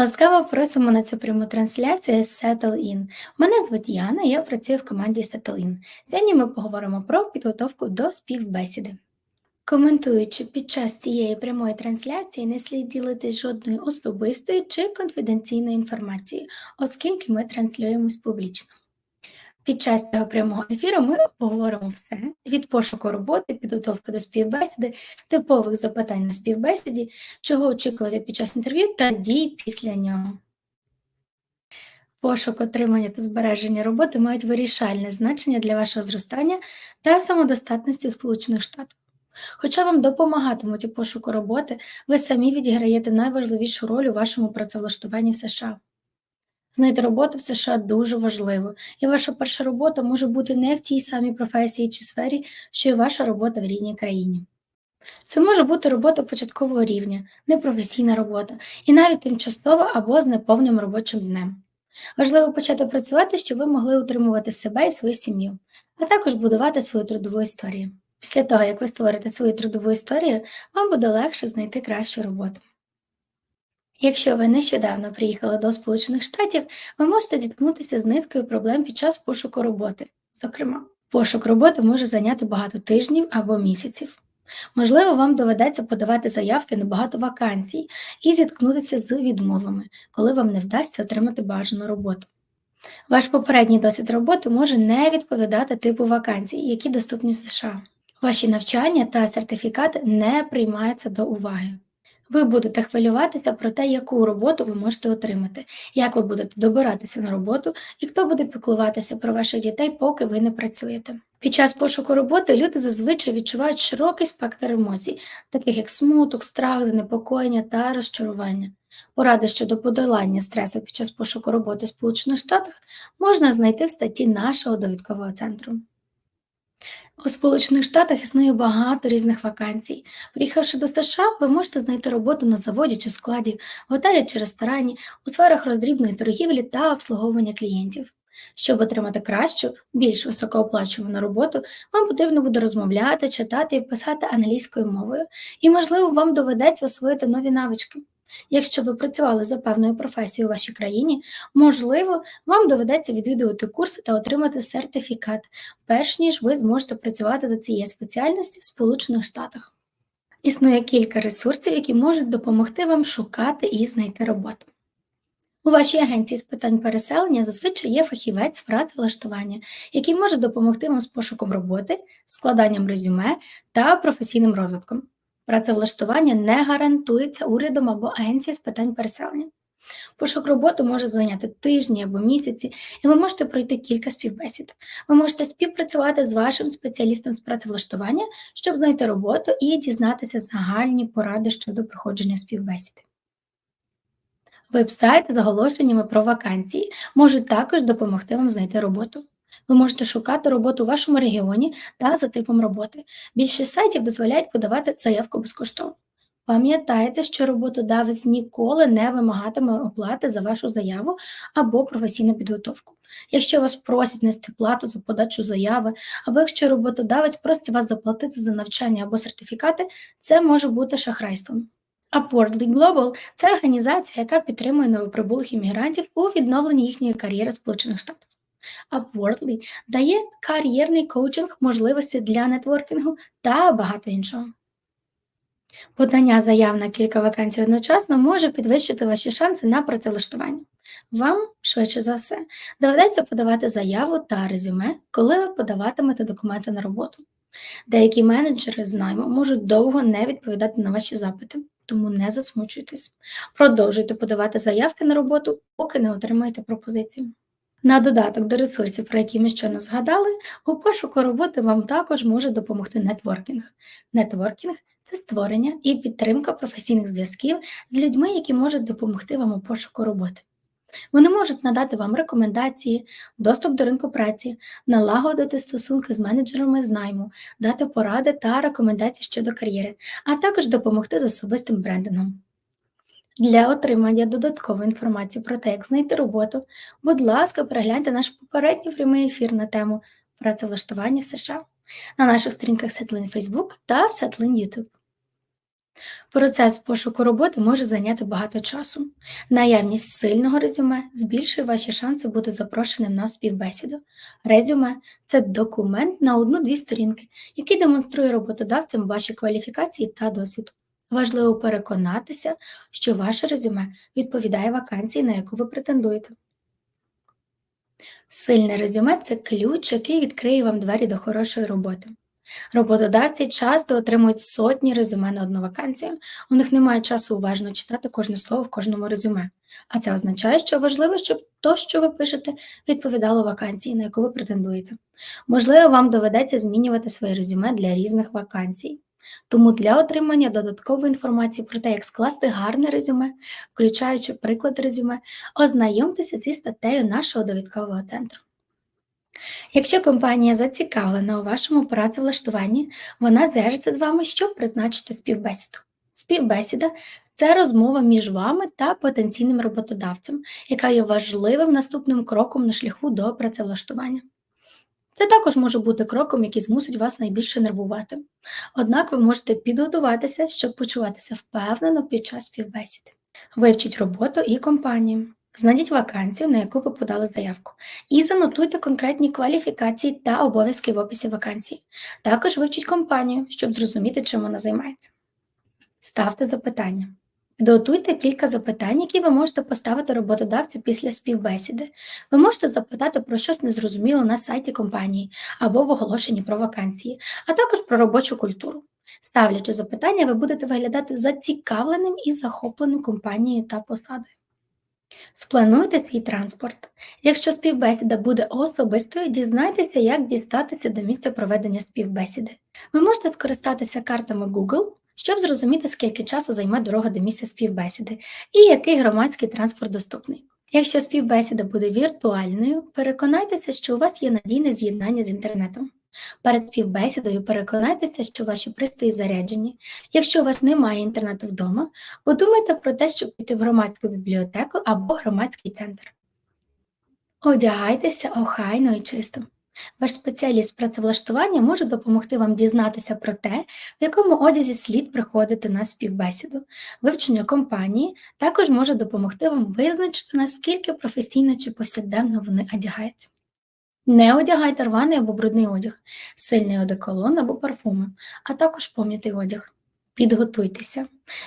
Ласкаво просимо на цю пряму трансляцію Settle In. Мене звуть Яна, я працюю в команді Settle In. Сьогодні ми поговоримо про підготовку до співбесіди. Коментуючи під час цієї прямої трансляції, не слід ділитись жодною особистою чи конфіденційною інформацією, оскільки ми транслюємось публічно. Під час цього прямого ефіру ми обговоримо все від пошуку роботи, підготовки до співбесіди, типових запитань на співбесіді, чого очікувати під час інтерв'ю та дій після нього. Пошук, отримання та збереження роботи мають вирішальне значення для вашого зростання та самодостатності Сполучених Штатах. Хоча вам допомагатимуть у пошуку роботи, ви самі відіграєте найважливішу роль у вашому працевлаштуванні США. Знайти роботу в США дуже важливо, і ваша перша робота може бути не в тій самій професії чи сфері, що й ваша робота в рідній країні. Це може бути робота початкового рівня, непрофесійна робота, і навіть тимчасова або з неповним робочим днем. Важливо почати працювати, щоб ви могли утримувати себе і свою сім'ю, а також будувати свою трудову історію. Після того, як ви створите свою трудову історію, вам буде легше знайти кращу роботу. Якщо ви нещодавно приїхали до Сполучених Штатів, ви можете зіткнутися з низкою проблем під час пошуку роботи. Зокрема, пошук роботи може зайняти багато тижнів або місяців. Можливо, вам доведеться подавати заявки на багато вакансій і зіткнутися з відмовами, коли вам не вдасться отримати бажану роботу. Ваш попередній досвід роботи може не відповідати типу вакансій, які доступні в США. Ваші навчання та сертифікати не приймаються до уваги. Ви будете хвилюватися про те, яку роботу ви можете отримати, як ви будете добиратися на роботу і хто буде піклуватися про ваших дітей, поки ви не працюєте. Під час пошуку роботи люди зазвичай відчувають широкий спектр емоцій, таких як смуток, страх, занепокоєння та розчарування. Поради щодо подолання стресу під час пошуку роботи в Сполучених Штатах можна знайти в статті нашого довідкового центру. У Сполучених Штатах існує багато різних вакансій. Приїхавши до США, ви можете знайти роботу на заводі чи складі, готелі чи ресторані, у сферах роздрібної торгівлі та обслуговування клієнтів. Щоб отримати кращу, більш високооплачувану роботу, вам потрібно буде розмовляти, читати і писати англійською мовою, і, можливо, вам доведеться освоїти нові навички. Якщо ви працювали за певною професією у вашій країні, можливо, вам доведеться відвідувати курси та отримати сертифікат, перш ніж ви зможете працювати за цією спеціальністю в Сполучених Штатах. Існує кілька ресурсів, які можуть допомогти вам шукати і знайти роботу. У вашій агенції з питань переселення зазвичай є фахівець з працевлаштування, який може допомогти вам з пошуком роботи, складанням резюме та професійним розвитком. Працевлаштування не гарантується урядом або агенцією з питань переселення. Пошук роботи може зайняти тижні або місяці, і ви можете пройти кілька співбесід. Ви можете співпрацювати з вашим спеціалістом з працевлаштування, щоб знайти роботу і дізнатися загальні поради щодо проходження співбесіди. Веб-сайти з оголошеннями про вакансії можуть також допомогти вам знайти роботу. Ви можете шукати роботу у вашому регіоні та за типом роботи. Більшість сайтів дозволяють подавати заявку безкоштовно. Пам'ятайте, що роботодавець ніколи не вимагатиме оплати за вашу заяву або професійну підготовку. Якщо вас просять нести плату за подачу заяви, або якщо роботодавець просить вас заплатити за навчання або сертифікати, це може бути шахрайством. Upwardly Global – це організація, яка підтримує новоприбулих іммігрантів у відновленні їхньої кар'єри в Сполучених Штатах. Upwardly дає кар'єрний коучинг, можливості для нетворкінгу та багато іншого. Подання заяв на кілька вакансій одночасно може підвищити ваші шанси на працевлаштування. Вам, швидше за все, доведеться подавати заяву та резюме, коли ви подаватимете документи на роботу. Деякі менеджери з найму можуть довго не відповідати на ваші запити, тому не засмучуйтесь. Продовжуйте подавати заявки на роботу, поки не отримаєте пропозицію. На додаток до ресурсів, про які ми щойно згадали, у пошуку роботи вам також може допомогти нетворкінг. Нетворкінг це створення і підтримка професійних зв'язків з людьми, які можуть допомогти вам у пошуку роботи. Вони можуть надати вам рекомендації, доступ до ринку праці, налагодити стосунки з менеджерами з найму, дати поради та рекомендації щодо кар'єри, а також допомогти з особистим брендингом. Для отримання додаткової інформації про те, як знайти роботу, будь ласка, перегляньте наш попередній прямий ефір на тему працевлаштування в США на наших сторінках Setlin Facebook та Setlin YouTube. Процес пошуку роботи може зайняти багато часу. Наявність сильного резюме збільшує ваші шанси бути запрошеним на співбесіду. Резюме це документ на одну-дві сторінки, який демонструє роботодавцям ваші кваліфікації та досвід. Важливо переконатися, що ваше резюме відповідає вакансії, на яку ви претендуєте. Сильне резюме це ключ, який відкриє вам двері до хорошої роботи. Роботодавці часто отримують сотні резюме на одну вакансію. У них немає часу уважно читати кожне слово в кожному резюме. А це означає, що важливо, щоб то, що ви пишете, відповідало вакансії, на яку ви претендуєте. Можливо, вам доведеться змінювати своє резюме для різних вакансій. Тому для отримання додаткової інформації про те, як скласти гарне резюме, включаючи приклад резюме, ознайомтеся зі статтею нашого довідкового центру. Якщо компанія зацікавлена у вашому працевлаштуванні, вона зв'яжеться з вами, щоб призначити співбесіду. Співбесіда це розмова між вами та потенційним роботодавцем, яка є важливим наступним кроком на шляху до працевлаштування. Це також може бути кроком, який змусить вас найбільше нервувати. Однак ви можете підготуватися, щоб почуватися впевнено під час співбесіди. Вивчіть роботу і компанію. Знайдіть вакансію, на яку ви подали заявку, і занотуйте конкретні кваліфікації та обов'язки в описі вакансії. Також вивчіть компанію, щоб зрозуміти, чим вона займається. Ставте запитання. Підготуйте кілька запитань, які ви можете поставити роботодавцю після співбесіди. Ви можете запитати про щось незрозуміле на сайті компанії або в оголошенні про вакансії, а також про робочу культуру. Ставлячи запитання, ви будете виглядати зацікавленим і захопленим компанією та посадою. Сплануйте свій транспорт. Якщо співбесіда буде особистою, дізнайтеся, як дістатися до місця проведення співбесіди. Ви можете скористатися картами Google, щоб зрозуміти, скільки часу займе дорога до місця співбесіди і який громадський транспорт доступний. Якщо співбесіда буде віртуальною, переконайтеся, що у вас є надійне з'єднання з інтернетом. Перед співбесідою переконайтеся, що ваші пристрої заряджені. Якщо у вас немає інтернету вдома, подумайте про те, щоб піти в громадську бібліотеку або громадський центр. Одягайтеся охайно і чисто. Ваш спеціаліст працевлаштування може допомогти вам дізнатися про те, в якому одязі слід приходити на співбесіду. Вивчення компанії також може допомогти вам визначити, наскільки професійно чи повсякденно вони одягаються. Не одягайте рваний або брудний одяг, сильний одеколон або парфуми, а також пом'ятий одяг. Підготуйтеся.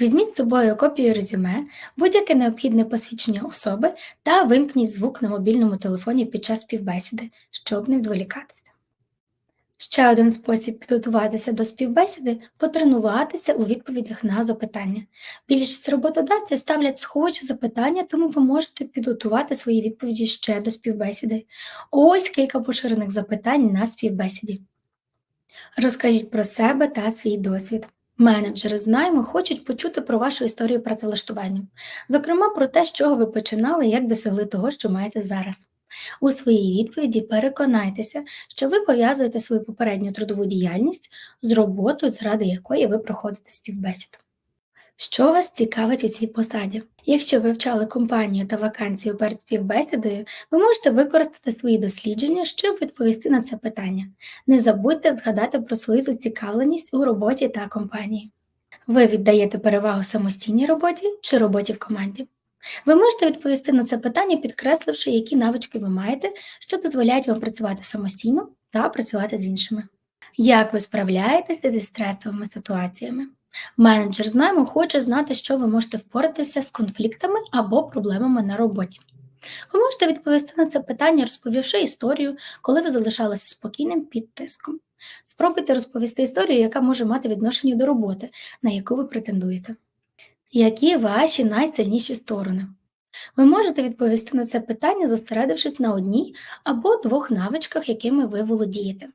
Візьміть з собою копію резюме, будь-яке необхідне посвідчення особи та вимкніть звук на мобільному телефоні під час співбесіди, щоб не відволікатися. Ще один спосіб підготуватися до співбесіди потренуватися у відповідях на запитання. Більшість роботодавців ставлять схожі запитання, тому ви можете підготувати свої відповіді ще до співбесіди. Ось кілька поширених запитань на співбесіді. Розкажіть про себе та свій досвід. Менеджери з найму хочуть почути про вашу історію працевлаштування, зокрема про те, з чого ви починали як досягли того, що маєте зараз. У своїй відповіді переконайтеся, що ви пов'язуєте свою попередню трудову діяльність з роботою, заради якої ви проходите співбесіду. Що вас цікавить у цій посаді? Якщо ви вивчали компанію та вакансію перед співбесідою, ви можете використати свої дослідження, щоб відповісти на це питання. Не забудьте згадати про свою зацікавленість у роботі та компанії. Ви віддаєте перевагу самостійній роботі чи роботі в команді? Ви можете відповісти на це питання, підкресливши, які навички ви маєте, що дозволяють вам працювати самостійно та працювати з іншими. Як ви справляєтеся зі стресовими ситуаціями? Менеджер з найму хоче знати, що ви можете впоратися з конфліктами або проблемами на роботі. Ви можете відповісти на це питання, розповівши історію, коли ви залишалися спокійним під тиском. Спробуйте розповісти історію, яка може мати відношення до роботи, на яку ви претендуєте. Які ваші найсильніші сторони? Ви можете відповісти на це питання, зосередившись на одній або двох навичках, якими ви володієте.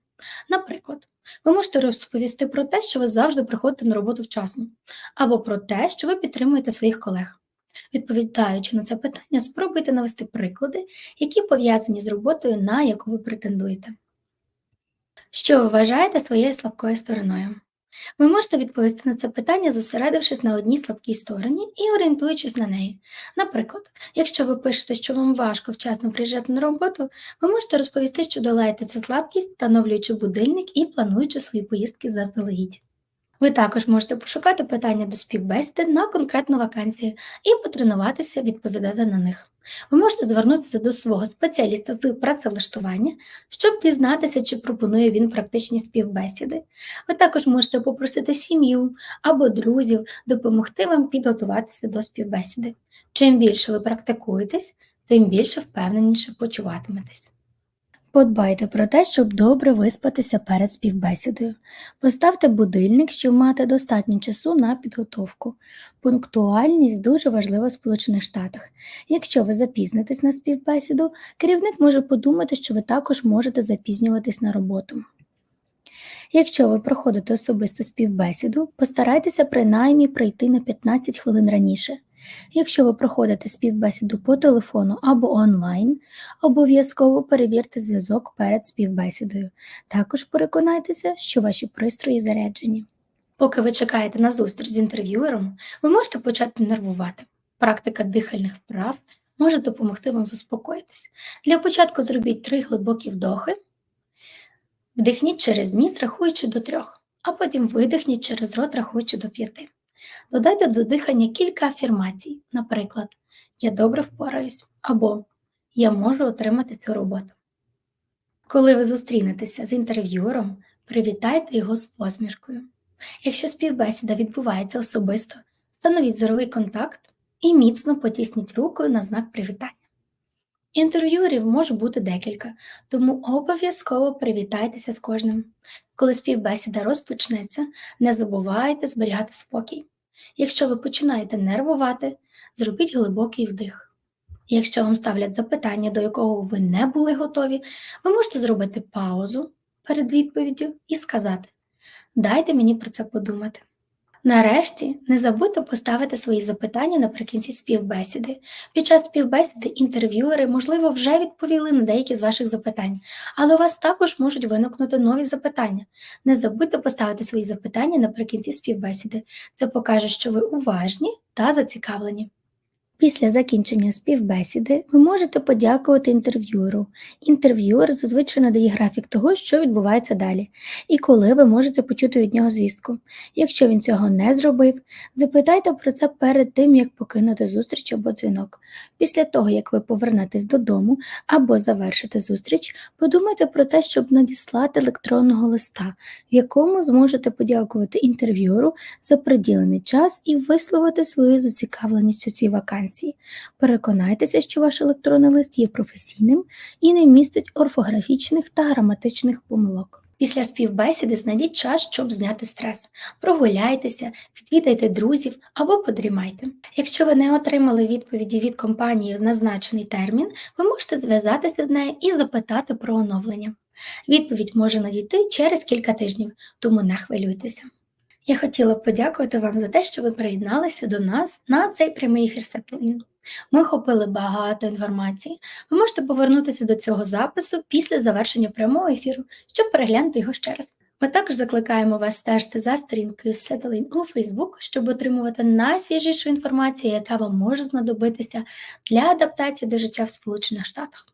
Наприклад, ви можете розповісти про те, що ви завжди приходите на роботу вчасно, або про те, що ви підтримуєте своїх колег. Відповідаючи на це питання, спробуйте навести приклади, які пов'язані з роботою, на яку ви претендуєте. Що ви вважаєте своєю слабкою стороною? Ви можете відповісти на це питання, зосередившись на одній слабкій стороні і орієнтуючись на неї. Наприклад, якщо ви пишете, що вам важко вчасно приїжджати на роботу, ви можете розповісти, що долаєте цю слабкість, встановлюючи будильник і плануючи свої поїздки заздалегідь. Ви також можете пошукати питання до співбесіди на конкретну вакансію і потренуватися відповідати на них. Ви можете звернутися до свого спеціаліста з працевлаштування, щоб дізнатися, чи пропонує він практичні співбесіди. Ви також можете попросити сім'ю або друзів допомогти вам підготуватися до співбесіди. Чим більше ви практикуєтесь, тим більше впевненіше почуватиметесь. Подбайте про те, щоб добре виспатися перед співбесідою. Поставте будильник, щоб мати достатньо часу на підготовку. Пунктуальність дуже важлива в Сполучених Штатах. Якщо ви запізнитесь на співбесіду, керівник може подумати, що ви також можете запізнюватись на роботу. Якщо ви проходите особисту співбесіду, постарайтеся принаймні прийти на 15 хвилин раніше. Якщо ви проходите співбесіду по телефону або онлайн, обов'язково перевірте зв'язок перед співбесідою. Також переконайтеся, що ваші пристрої заряджені. Поки ви чекаєте на зустріч з інтерв'юером, ви можете почати нервувати. Практика дихальних вправ може допомогти вам заспокоїтися. Для початку зробіть три глибокі вдохи, вдихніть через ніс, рахуючи до трьох, а потім видихніть через рот, рахуючи до п'яти. Додайте до дихання кілька афірмацій, наприклад, Я добре впораюсь або Я можу отримати цю роботу. Коли ви зустрінетеся з інтерв'юером, привітайте його з посмішкою. Якщо співбесіда відбувається особисто, встановіть зоровий контакт і міцно потісніть рукою на знак привітання. Інтерв'юерів може бути декілька, тому обов'язково привітайтеся з кожним. Коли співбесіда розпочнеться, не забувайте зберігати спокій. Якщо ви починаєте нервувати, зробіть глибокий вдих. Якщо вам ставлять запитання, до якого ви не були готові, ви можете зробити паузу перед відповіддю і сказати Дайте мені про це подумати. Нарешті не забудьте поставити свої запитання наприкінці співбесіди. Під час співбесіди інтерв'юери, можливо, вже відповіли на деякі з ваших запитань, але у вас також можуть виникнути нові запитання. Не забудьте поставити свої запитання наприкінці співбесіди. Це покаже, що ви уважні та зацікавлені. Після закінчення співбесіди ви можете подякувати інтерв'юеру. Інтерв'юер зазвичай надає графік того, що відбувається далі, і коли ви можете почути від нього звістку. Якщо він цього не зробив, запитайте про це перед тим, як покинути зустріч або дзвінок. Після того, як ви повернетесь додому або завершите зустріч, подумайте про те, щоб надіслати електронного листа, в якому зможете подякувати інтерв'юеру за приділений час і висловити свою зацікавленість у цій вакансії. Переконайтеся, що ваш електронний лист є професійним і не містить орфографічних та граматичних помилок. Після співбесіди знайдіть час, щоб зняти стрес. Прогуляйтеся, відвідайте друзів або подрімайте. Якщо ви не отримали відповіді від компанії в назначений термін, ви можете зв'язатися з нею і запитати про оновлення. Відповідь може надійти через кілька тижнів, тому не хвилюйтеся. Я хотіла б подякувати вам за те, що ви приєдналися до нас на цей прямий ефір Сетлін. Ми охопили багато інформації. Ви можете повернутися до цього запису після завершення прямого ефіру, щоб переглянути його ще раз. Ми також закликаємо вас стежити за сторінкою Settling у Facebook, щоб отримувати найсвіжішу інформацію, яка вам може знадобитися для адаптації до життя в Сполучених Штатах.